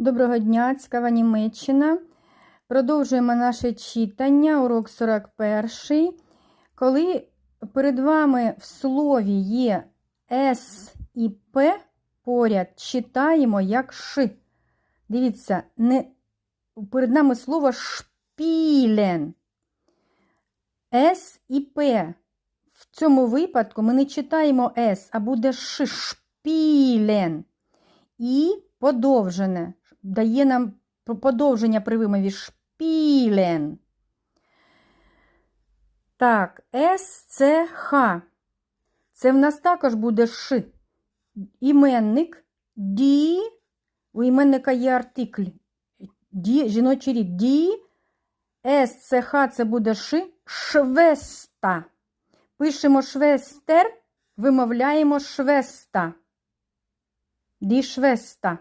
Доброго дня, цікава Німеччина. Продовжуємо наше читання, урок 41. Коли перед вами в слові є С і П поряд, читаємо як Ш. Дивіться, не, перед нами слово шпілен. С і П. В цьому випадку ми не читаємо С, а буде Ш, шпілен. І подовжене. Дає нам подовження при вимові шпілен. Так, С це Х. Це в нас також буде Ш. Іменник Ді. У іменника є артикль. Ді, жіночий рід. Ді. С це Х, це буде Ш. Швеста. Пишемо швестер, вимовляємо швеста. Ді швеста.